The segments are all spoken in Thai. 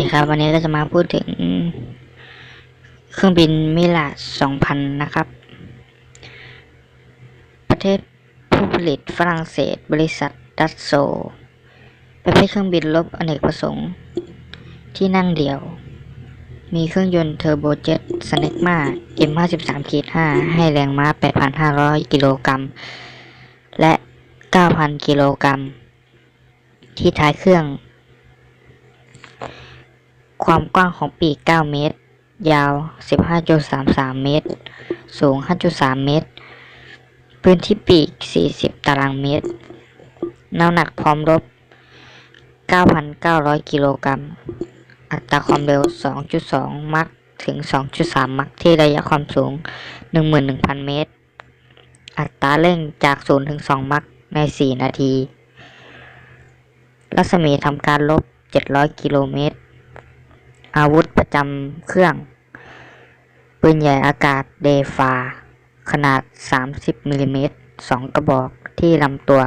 ดีครับ วันนี้ก็จะมาพูดถึง เครื่องบินมิลา2000นนะครับ ประเทศผู้ผลิตฝรั่งเศส บริษัทดัตโซประเภทเครื่องบินรบอเนกประสงค์ ที่นั่งเดี่ยว มีเครื่องยนต์เทอร์โบเจ็ตสเนกมา M53 5 ให้แรงม้า 8,500 กิโลกรัม และ 9,000 กิโลกรัม ที่ท้ายเครื่อง ความกว้างของปีก 9 เมตร ยาว 15.33 เมตร สูง 5.3 เมตร พื้นที่ปีก 40 ตารางเมตร น้ำหนักพร้อมรบ 9,900 กิโลกรัม อัตราความเร็ว 2.2 มัคถึง 2.3 มัคที่ระยะความสูง 11,000 เมตร อัตราเร่งจาก 0 ถึง 2 มัคใน 4 นาที รัศมีทำการลบ 700 กิโลเมตร อาวุธประจำเครื่อง ปืนใหญ่อากาศเดฟา ขนาด 30มิลลิเมตร2กระบอกที่ลำตัว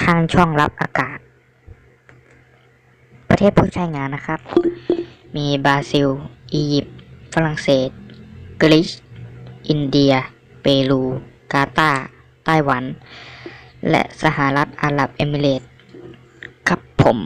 ข้างช่องรับอากาศ ประเทศผู้ใช้งานนะครับ มีบราซิล อียิปต์ฝรั่งเศส กรีซอินเดีย เปรู กาตาร์ไต้หวัน และสหรัฐอาหรับเอมิเรตส์ครับผม